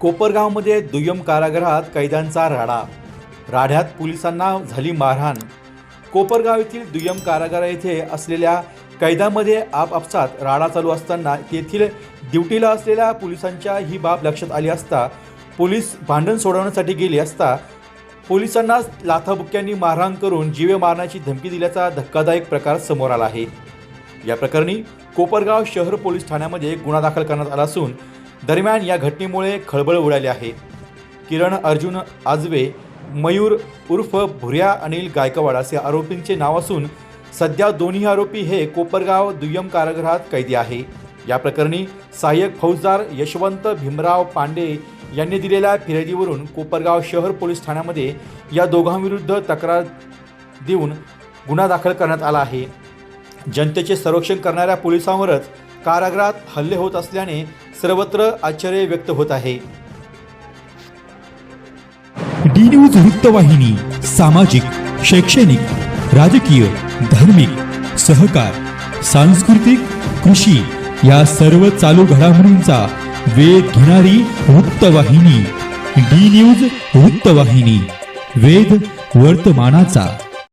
कोपरगावमध्ये दुय्यम कारागृहात कैद्यांचा राडा. राढ्यात पोलिसांना झाली मारहाण. कोपरगाव येथील दुय्यम कारागार येथे असलेल्या कैद्यांमध्ये आपापसात राडा चालू असताना तेथील ड्युटीला असलेल्या पोलिसांच्या ही बाब लक्षात आली असता पोलीस भांडण सोडवण्यासाठी गेले असता पोलिसांना लाथाबुक्यांनी मारहाण करून जीवे मारण्याची धमकी दिल्याचा धक्कादायक प्रकार समोर आला आहे. या प्रकरणी कोपरगाव शहर पोलीस ठाण्यामध्ये गुन्हा दाखल करण्यात आला असून दरम्यान या घटनेमुळे खळबळ उडाली आहे. किरण अर्जुन आजवे मयूर उर्फ भुर्या अनिल गायकवाड असे आरोपींचे नाव असून सध्या दोन्ही आरोपी हे कोपरगाव दुय्यम कारागृहात कैदी आहे. या प्रकरणी सहाय्यक फौजदार यशवंत भीमराव पांडे यांनी दिलेल्या फिर्यादीवरून कोपरगाव शहर पोलीस ठाण्यामध्ये या दोघांविरुद्ध तक्रार देऊन गुन्हा दाखल करण्यात आला आहे. जनतेचे संरक्षण करणाऱ्या पोलिसांवरच कारागृहात हल्ले होत असल्याने सर्वत्र आश्चर्य व्यक्त होत आहे. डी न्यूज वृत्तवाहिनी सामाजिक शैक्षणिक राजकीय धार्मिक सहकार सांस्कृतिक कृषी या सर्व चालू घडामोडींचा वेध घेणारी वृत्तवाहिनी डी न्यूज वृत्तवाहिनी वेध वर्तमानाचा.